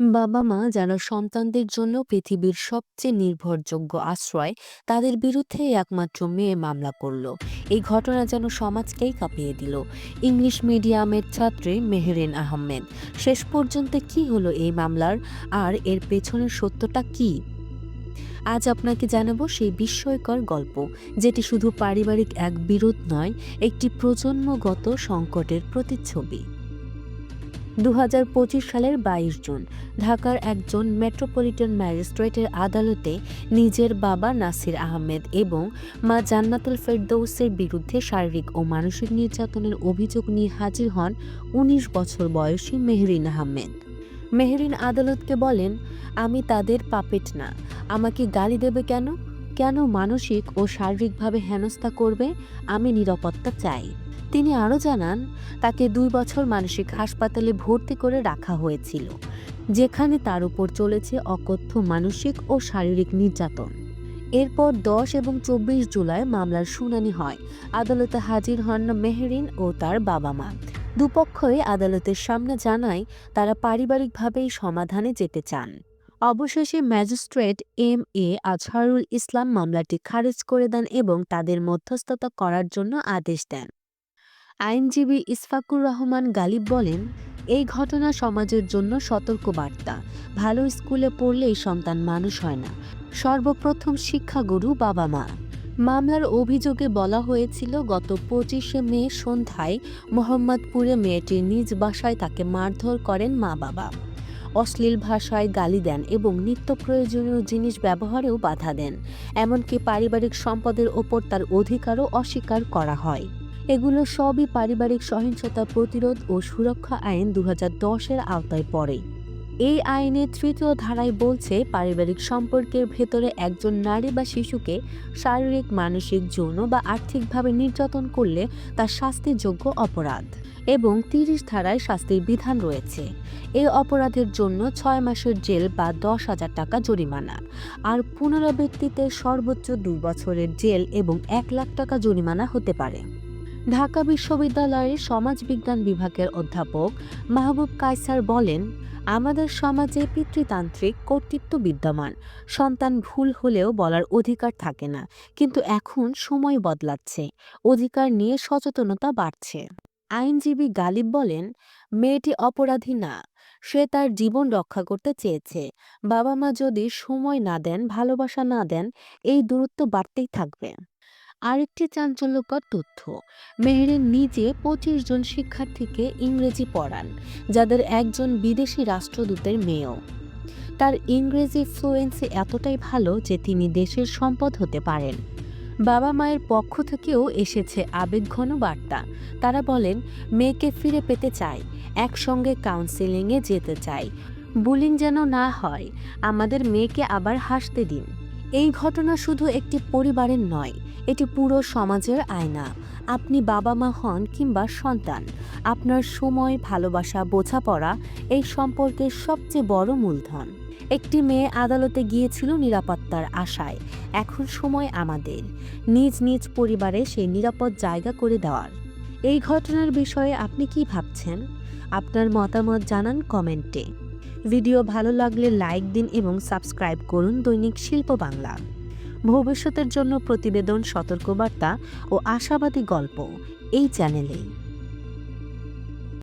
বাবা মা যারা সন্তানদের জন্য পৃথিবীর সবচেয়ে নির্ভরযোগ্য আশ্রয়, তাদের বিরুদ্ধে একমাত্র মেয়ে মামলা করল। এই ঘটনা যেন সমাজকেই কাঁপিয়ে দিল। ইংলিশ মিডিয়ামের ছাত্রী মেহরিন আহমেদ, শেষ পর্যন্ত কি হলো এই মামলার? আর এর পেছনের সত্যটা কি? আজ আপনাকে জানাব সেই বিস্ময়কর গল্প, যেটি শুধু পারিবারিক এক বিরোধ নয়, একটি প্রজন্মগত সংকটের প্রতিচ্ছবি। দু হাজার পঁচিশ সালের বাইশ জুন, ঢাকার একজন মেট্রোপলিটন ম্যাজিস্ট্রেটের আদালতে নিজের বাবা নাসির আহমেদ এবং মা জান্নাতুল ফেরদৌসের বিরুদ্ধে শারীরিক ও মানসিক নির্যাতনের অভিযোগ নিয়ে হাজির হন ১৯ বছর বয়সী মেহরিন আহমেদ। মেহরিন আদালতকে বলেন, আমি তাদের পাপেট না। আমাকে গালি দেবে কেন? কেন মানসিক ও শারীরিকভাবে হেনস্থা করবে আমি নিরাপত্তা চাই। তিনি আরও জানান, তাকে দুই বছর মানসিক হাসপাতালে ভর্তি করে রাখা হয়েছিল, যেখানে তার উপর চলেছে অকথ্য মানসিক ও শারীরিক নির্যাতন। এরপর দশ এবং চব্বিশ জুলাই মামলার শুনানি হয়। আদালতে হাজির হন মেহরিন ও তার বাবা মা। দুপক্ষই আদালতের সামনে জানায়, তারা পারিবারিকভাবেই সমাধানে যেতে চান। অবশেষে magistrate M A Azharul Islam মামলাটি খারিজ করে দেন এবং তাদের মধ্যস্থতা করার জন্য আদেশ দেন। আইনজীবী ইসফাকুর রহমান গালিব বলেন, এই ঘটনা সমাজের জন্য সতর্ক বার্তা ভালো স্কুলে পড়লেই সন্তান মানুষ হয় না। সর্বপ্রথম শিক্ষাগুরু বাবা মা। মামলার অভিযোগে বলা হয়েছিল, গত পঁচিশে মে সন্ধ্যায় মোহাম্মদপুরে মেয়েটির নিজ বাসায় তাকে মারধর করেন মা বাবা অশ্লীল ভাষায় গালি দেন এবং নিত্য প্রয়োজনীয় জিনিস ব্যবহারেও বাধা দেন। এমনকি পারিবারিক সম্পদের ওপর তার অধিকারও অস্বীকার করা হয়। এগুলো সবই পারিবারিক সহিংসতা প্রতিরোধ ও সুরক্ষা আইন দু এর আওতায় পড়ে। এই আইনের তৃতীয় ধারায় বলছে, পারিবারিক সম্পর্কের ভেতরে একজন নারী বা শিশুকে শারীরিক, মানসিক, যৌন বা আর্থিকভাবে নির্যাতন করলে তা শাস্তিযোগ্য অপরাধ। এবং তিরিশ ধারায় শাস্তির বিধান রয়েছে। এই অপরাধের জন্য ছয় মাসের জেল বা দশ হাজার টাকা জরিমানা। আর পুনরাবৃত্তিতে সর্বোচ্চ দুই বছরের জেল এবং এক লাখ টাকা জরিমানা হতে পারে। ঢাকা বিশ্ববিদ্যালয়ের সমাজবিজ্ঞান বিভাগের অধ্যাপক মাহবুব কায়সার বলেন, আমাদের সমাজে পিতৃতান্ত্রিক কর্তৃত্ব বিদ্যমান। সন্তান ভুল হলেও বলার অধিকার থাকে না। কিন্তু এখন সময় বদলাচ্ছে। অধিকার নিয়ে সচেতনতা বাড়ছে। আইনজীবী গালিব বলেন, মেয়েটি অপরাধী না, সে তার জীবন রক্ষা করতে চেয়েছে। বাবা মা যদি সময় না দেন, ভালোবাসা না দেন, এই দূরত্ব বাড়তেই থাকবে। আরেকটি চাঞ্চল্যকর তথ্য মেহরিন নিজে পঁচিশ জন শিক্ষার্থীকে ইংরেজি পড়ান, যাদের একজন বিদেশি রাষ্ট্রদূতের মেয়েও। তার ইংরেজি ফ্লুয়েন্সি এতটাই ভালো যে তিনি দেশের সম্পদ হতে পারেন। বাবা মায়ের পক্ষ থেকেও এসেছে আবেগঘন বার্তা। তারা বলেন, মেয়েকে ফিরে পেতে চায় একসঙ্গে কাউন্সেলিংয়ে যেতে চাই। বুলিং যেন না হয়, আমাদের মেয়েকে আবার হাসতে দিন। এই ঘটনা শুধু একটি পরিবারের নয়, এটি পুরো সমাজের আয়না। আপনি বাবা মা হন কিংবা সন্তান, আপনার সময়, ভালোবাসা, বোঝাপড়া, এই সম্পর্কের সবচেয়ে বড় মূলধন। একটি মেয়ে আদালতে গিয়েছিল নিরাপত্তার আশায়। এখন সময় আমাদের। নিজ নিজ পরিবারে সেই নিরাপদ জায়গা করে দেওয়ার। এই ঘটনার বিষয়ে আপনি কি ভাবছেন? আপনার মতামত জানান কমেন্টে। ভিডিও ভালো লাগলে লাইক দিন এবং সাবস্ক্রাইব করুন দৈনিক শিল্প বাংলা। ভবিষ্যতের জন্য প্রতিবেদন, সতর্কবার্তা ও আশাবাদী গল্প এই চ্যানেলেই।